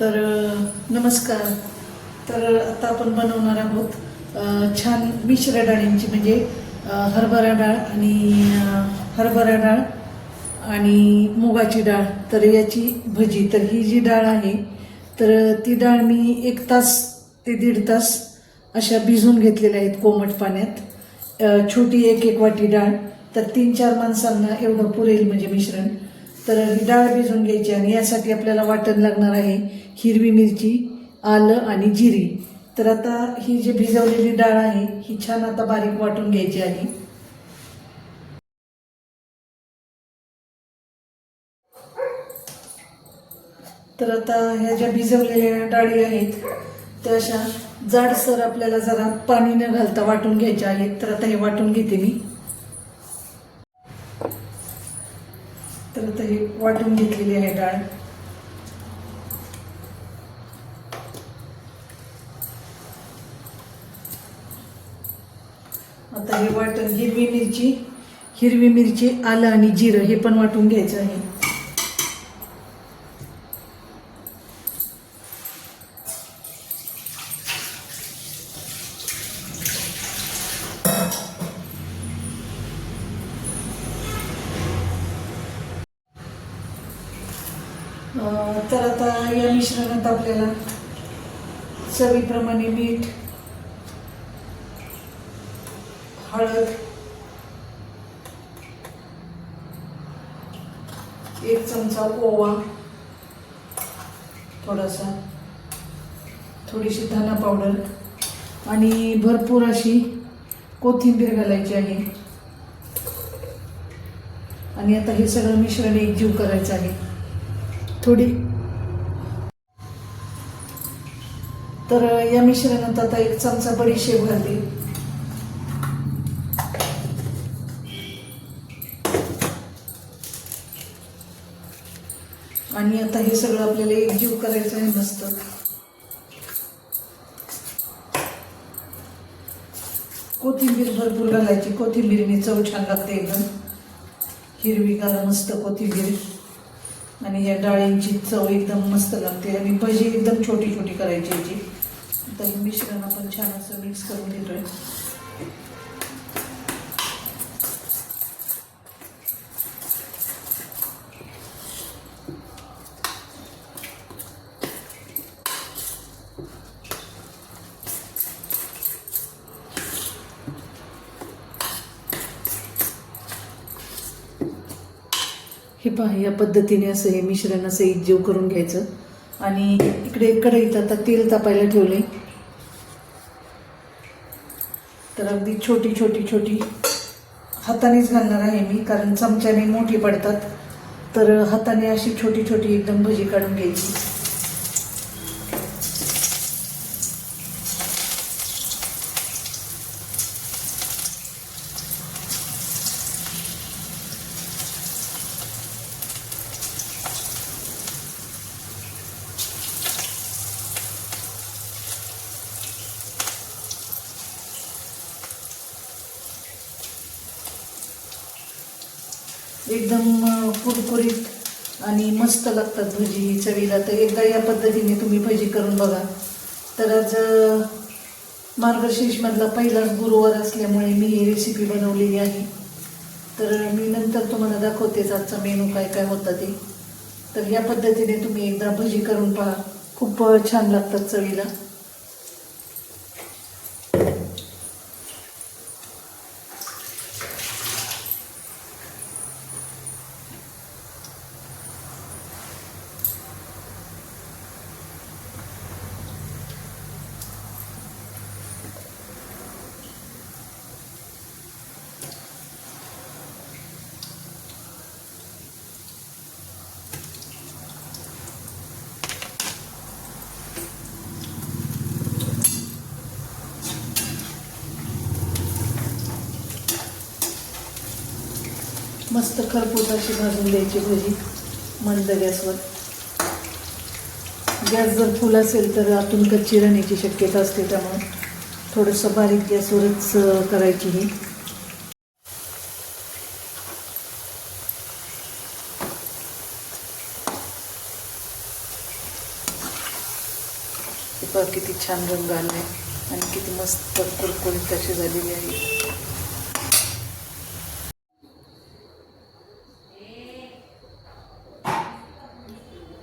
तर नमस्कार. तर आता आपण बनवणार आहोत छान मिश्र डाळींची म्हणजे हरभरा डाळ आणि हरभरा डाळ आणि मुगाची डाळ. तर याची भजी. तर ही जी डाळ आहे तर ती डाळ मी एक तास ते दीड तास अशा भिजून घेतलेल्या आहेत कोमट पाण्यात. छोटी एक एक वाटी डाळ. तर तीन चार माणसांना एवढं पुरेल म्हणजे मिश्रण. तर ही डाळ भिजून घ्यायची आणि यासाठी आपल्याला वाटण लागणार आहे हिरवी मिरची आलं आणि जिरी. तर आता ही जी भिजवलेली डाळ आहे ही छान आता बारीक वाटून घ्यायची आहे तर आता ह्या ज्या भिजवलेल्या डाळी आहेत त्या अशा जाडसर आपल्याला जरा पाणी न घालता वाटून घ्यायच्या आहेत. तर आता हे वाटून घेते मी. तर आता वाटून घेतलेली आहे डाळ. आता हे वाटण हिरवी मिरची हिरवी मिरची आलं आणि जिरं हे पण वाटून घ्यायचं आहे. तर आता या मिश्रणात आपल्याला चवीप्रमाणे मीठ हळद एक चमचा ओवा थोडासा थोडीशी धना पावडर आणि भरपूर अशी कोथिंबीर घालायची आहे. आणि आता हे सगळं मिश्रण एकजीव करायचं आहे. थोडी. तर या मिश्रणात आता एक चमचा बडीशेप घालते. आणि आता हे सगळं आपल्याला एकजीव करायचं आहे मस्त. कोथिंबीर भरपूर घालायची. कोथिंबीरने चव छान लागते एकदम. हिरवीगार मस्त कोथिंबीर. आणि ह्या डाळींची चव एकदम मस्त लागते. आणि भजी एकदम छोटी छोटी करायची याची. तर हे मिश्रण आपण छान असं मिक्स करून घेतोय. हे पहा या पद्धतीने असं हे मिश्रण असं एकजीव करून घ्यायचं. आणि इकडे कढईत आता तेल तापायला ठेवले. तर अगदी छोटी छोटी छोटी हातानेच घालणार आहे मी कारण चमच्याने मोठी पडतात. तर हाताने अशी छोटी छोटी एकदम भजी काढून घ्यायची. एकदम कुरकुरीत आणि मस्त लागतात भजी चवीला. तर एकदा या पद्धतीने तुम्ही भजी करून बघा. तर आज मार्गशीर्षमधला पहिलाच गुरुवार असल्यामुळे मी ही रेसिपी बनवलेली आहे. तर मी नंतर तुम्हाला दाखवतेच आजचा मेनू काय काय होता ते. तर या पद्धतीने तुम्ही एकदा भजी करून पहा. खूप छान लागतात चवीला. मस्त खरपूस भाजून द्यायची भजी मंद गॅसवर. गॅस जर फुल असेल तर आतून कच्ची राहण्याची शक्यता असते त्यामुळे थोडंसं बारीक गॅसवरच करायची ही. किती छान रंग आलाय आणि किती मस्त कुरकुरीत अशी झालेली आहे.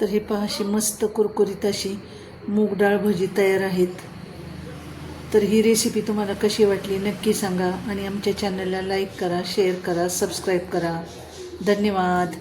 तर हे पहा अशी मस्त कुरकुरीत अशी मूग डाळ भजी तयार आहेत. तर ही रेसिपी तुम्हाला कशी वाटली नक्की सांगा आणि आमच्या चॅनलला लाईक करा शेअर करा सबस्क्राईब करा. धन्यवाद.